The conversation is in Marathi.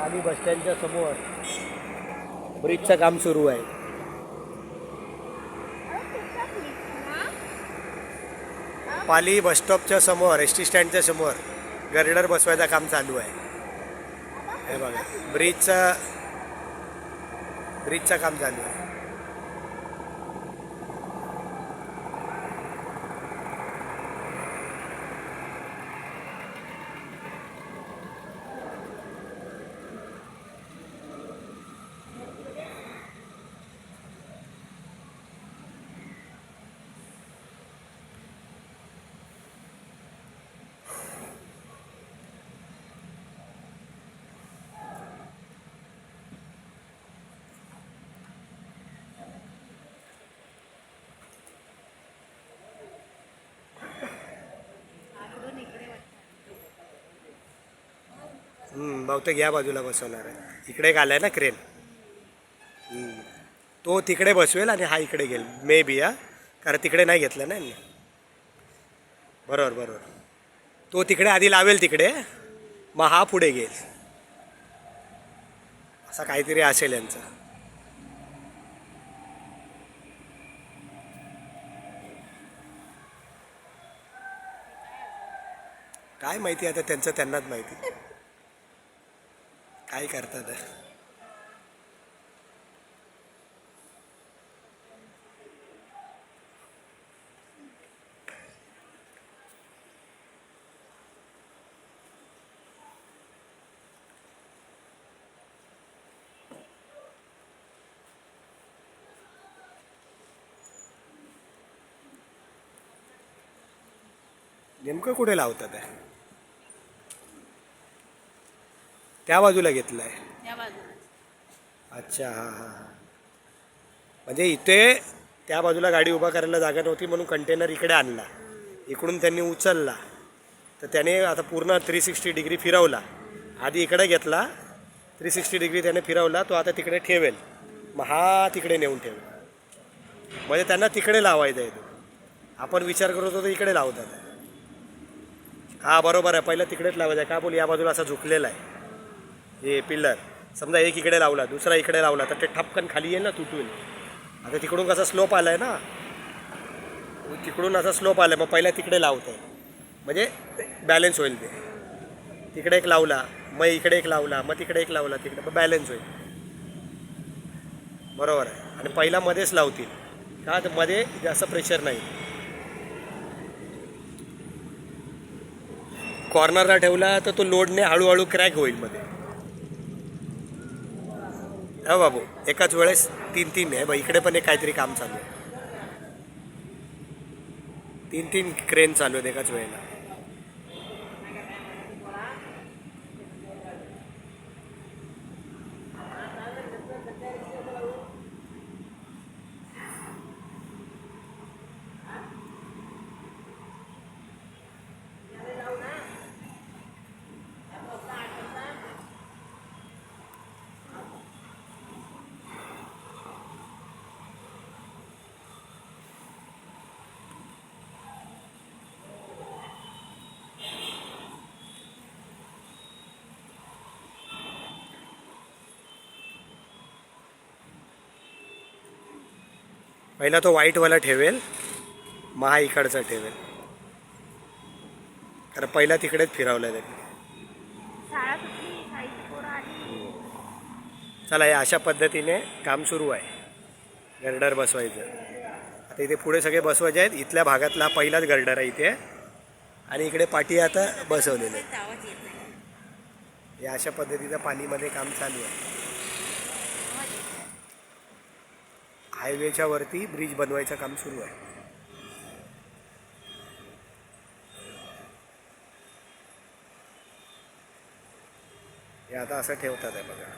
पाली बस स्टँडच्या समोर ब्रिजचं काम सुरू आहे. पाली बस स्टॉपच्या समोर एस टी स्टँडच्या समोर गर्डर बसवायचं काम चालू आहे. हे बघा ब्रिजचं ब्रिजचं काम चालू आहे. बहुतेक या बाजूला बसवणार आहे. इकडे एक आहे ना क्रेन. तो तिकडे बसवेल आणि हा इकडे घेईल. मे बी हा. कारण तिकडे नाही घेतलं ना यांनी. बरोबर बरोबर. तो तिकडे आधी लावेल तिकडे मग हा पुढे घेईल. असा काहीतरी असेल यांचं. काय माहिती आता त्यांचं त्यांनाच माहिती. काय करतात? नेमकं कुठे लावतात आहे त्या बाजूला घेतलं आहे त्या बाजूला. अच्छा हां हां हां. म्हणजे इथे त्या बाजूला गाडी उभा करायला जागा नव्हती म्हणून कंटेनर इकडे आणला. इकडून त्यांनी उचलला. तर त्याने आता पूर्ण थ्री सिक्स्टी डिग्री फिरवला. आधी इकडे घेतला. थ्री सिक्स्टी डिग्री त्याने फिरवला. तो आता तिकडे ठेवेल. मग हा तिकडे नेऊन ठेवेल. म्हणजे त्यांना तिकडे लावायचा आहे तो. आपण विचार करत होतो इकडे लावतात. हा बरोबर आहे. पहिलं तिकडेच लावायचं आहे. का बोल या बाजूला असा झुकलेला आहे. हे पिल्लर. समजा एक इकडे लावला दुसरा इकडे लावला तर ते ठपकन खाली येईल ना तुटून. आता तिकडून कसा स्लोप आला आहे ना तिकडून असा स्लोप आलाय मग पहिला तिकडे लावतो म्हणजे बॅलन्स होईल ते. तिकडे एक लावला मग इकडे एक लावला मग तिकडे एक लावला तिकडे मग बॅलन्स होईल. बरोबर आहे. आणि पहिला मध्येच लावतील. का? तर मध्ये जास्त प्रेशर नाही. कॉर्नरला ठेवला तर तो लोडने हळूहळू क्रॅक होईल मध्ये. हो बाबू एकाच वेळेस तीन तीन आहे. बघ इकडे पण एक काहीतरी काम चालू आहे. तीन तीन क्रेन चालू आहेत एकाच वेळेला. पहिला तो व्हाईटवाला ठेवेल मग हा इकडचा ठेवेल. कारण पहिला तिकडेच फिरवला त्यांनी. चला या अशा पद्धतीने काम सुरू आहे. गर्डर बसवायचं. आता इथे पुढे सगळे बसवायचे आहेत. इथल्या भागातला हा पहिलाच गर्डर आहे इथे. आणि इकडे पाठी आता बसवलेले या अशा पद्धतीचं पालीमध्ये काम चालू आहे. हायवेच्या वरती ब्रिज बनवायचं काम सुरू आहे. हे आता असं ठेवतात आहे बघा.